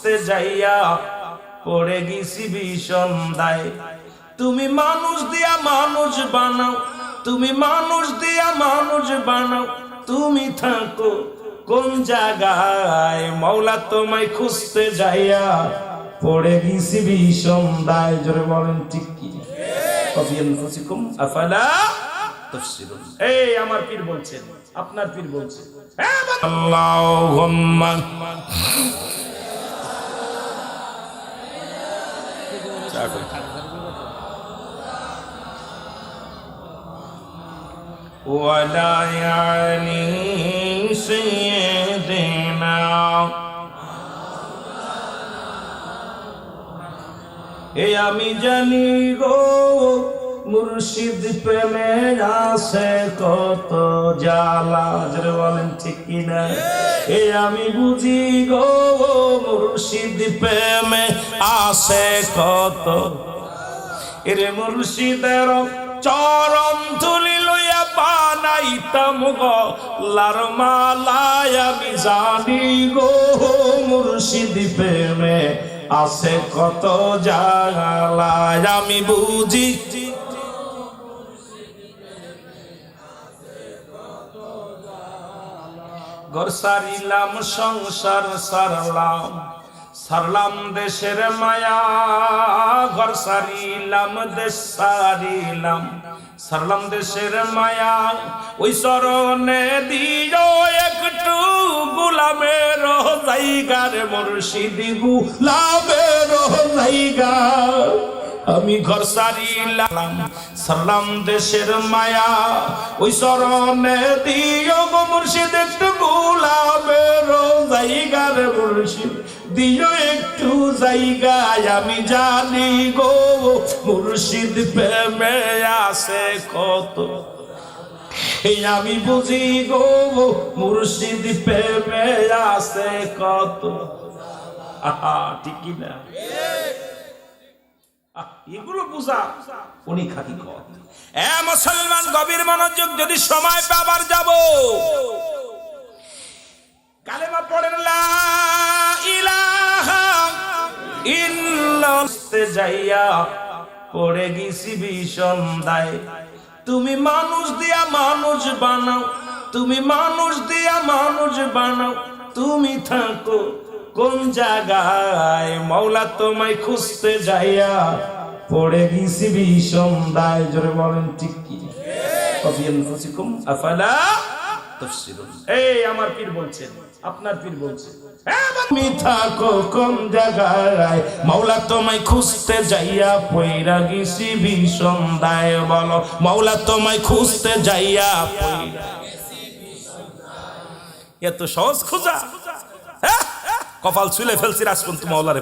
খুঁজতে যাইয়া পড়ে গেছি ভীষণ দায়। তুমি মানুষ দিয়া মানুষ বানাও, তুমি মানুষ দিয়া মানুষ বানাও। তুমি থাকো কোন জায়গায়? মাওলা তোমায় খুঁজতে যাইয়া পড়ে গেছি ভীষণ দায়। জোরে বলেন, ঠিক কি? এই আমার আপনার পীর বলছেন। হ্যাঁ বল- আল্লাহুম্মা ولا يعني سيدنا এ আমি জানি গো মুর্শিদ প্রেমে আছে কত জ্বালা জোরে বলেন ঠিক কিনা এ আমি বুঝি গো মুর্শিদ প্রেমে আছে কত? এরে মুর্শিদের চরম তুলি লইয়া বানাইতাম গো। লার মালায় আমি জানি গো, মুর্শিদ প্রেমে আছে কত জালায় আমি বুঝি। ঘর সারিলাম, সংসার সারলাম। সারলাম দেশের মায়া, ঘর সারিলাম, দেশ সারিলাম। সারলাম দেশের মায়া, ওই চরণে দিও একটু গুলামের জায়গার মুর্শিদি, গুলামের জায়গা। আমি ঘর সারিলাম, সারলাম দেশের মায়া, ওই চরণে দিও মুর্শিদ, একটু মুর্শিদ দিও একটু জায়গায়, আমি জানি গো, মুর্শিদ প্রেমে আছে কত। এই আমি বুঝি গো, মুর্শিদ প্রেমে আছে কত। ঠিক না। এগুলো বুঝা উনি খাতি কত এ মুসলমান গভীর মনোযোগ, যদি সময় পাবার যাব। ইল্লাল্লাহ যাইয়া পড়ে গেছি ভীষণ দায় তুমি মানুষ দিয়া মানুষ বানাও তুমি মানুষ দিয়া মানুষ বানাও তুমি থাকো কোন জায়গায়? মাওলা তোমায় খুঁজতে যাইয়া পড়ে গেছি ভীষণ দায় জোরে বলেন ঠিক কি? আফালা খুঁজতে যাইয়া সহজ খোঁজা। হ্যাঁ? কপাল ছুলে ফেলছি রাজপন্থ মাওলারে।